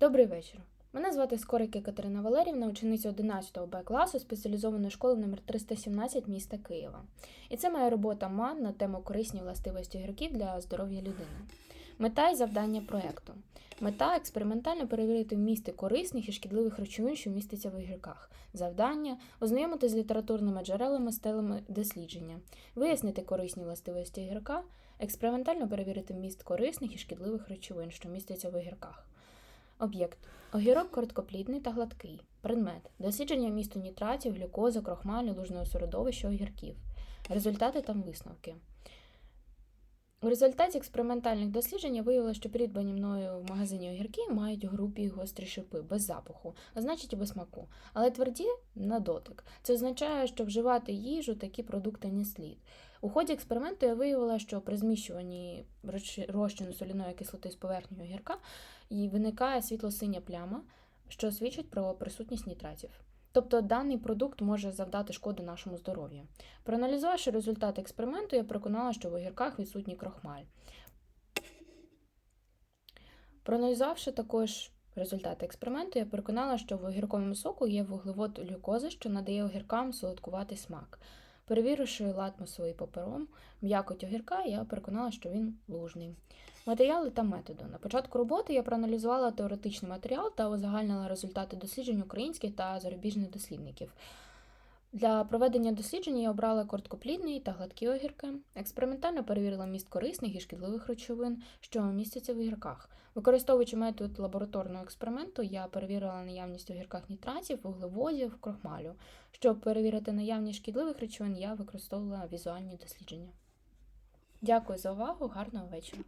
Добрий вечір. Мене звати Скорик Катерина Валерівна, учениця 11 Б класу спеціалізованої школи номер 317 міста Києва. І це моя робота МАН на тему корисні властивості гірків для здоров'я людини. Мета і завдання проєкту. Мета експериментально перевірити вмісти корисних і шкідливих речовин, що містяться в огірках. Завдання ознайомити з літературними джерелами, стелами дослідження, вияснити корисні властивості огірка, експериментально перевірити вміст корисних і шкідливих речовин, що містяться в огірках. Об'єкт. Огірок короткоплідний та гладкий. Предмет. Дослідження вмісту нітратів, глюкози, крохмалю, лужного середовища огірків. Результати та висновки. У результаті експериментальних досліджень виявилося, що придбані мною в магазині огірки мають групі гострі шипи, без запаху, а значить і без смаку, але тверді на дотик. Це означає, що вживати їжу такі продукти не слід. У ході експерименту я виявила, що при зміщуванні розчину соляної кислоти з поверхні огірка і виникає світло-синя пляма, що свідчить про присутність нітратів. Тобто даний продукт може завдати шкоди нашому здоров'ю. Проаналізувавши результати експерименту, я переконала, що в огірках відсутній крохмаль. Проаналізувавши також результати експерименту, я переконала, що в огірковому соку є вуглевод глюкози, що надає огіркам солодкуватий смак. Перевіривши латмусовий папером м'якоть огірка, я переконала, що він лужний. Матеріали та методи. На початку роботи я проаналізувала теоретичний матеріал та узагальнила результати досліджень українських та зарубіжних дослідників. Для проведення досліджень я обрала короткоплідні та гладкі огірки. Експериментально перевірила міст корисних і шкідливих речовин, що містяться в огірках. Використовуючи метод лабораторного експерименту, я перевірила наявність в огірках нітратів, вуглеводів, крохмалю. Щоб перевірити наявність шкідливих речовин, я використовувала візуальні дослідження. Дякую за увагу, гарного вечора.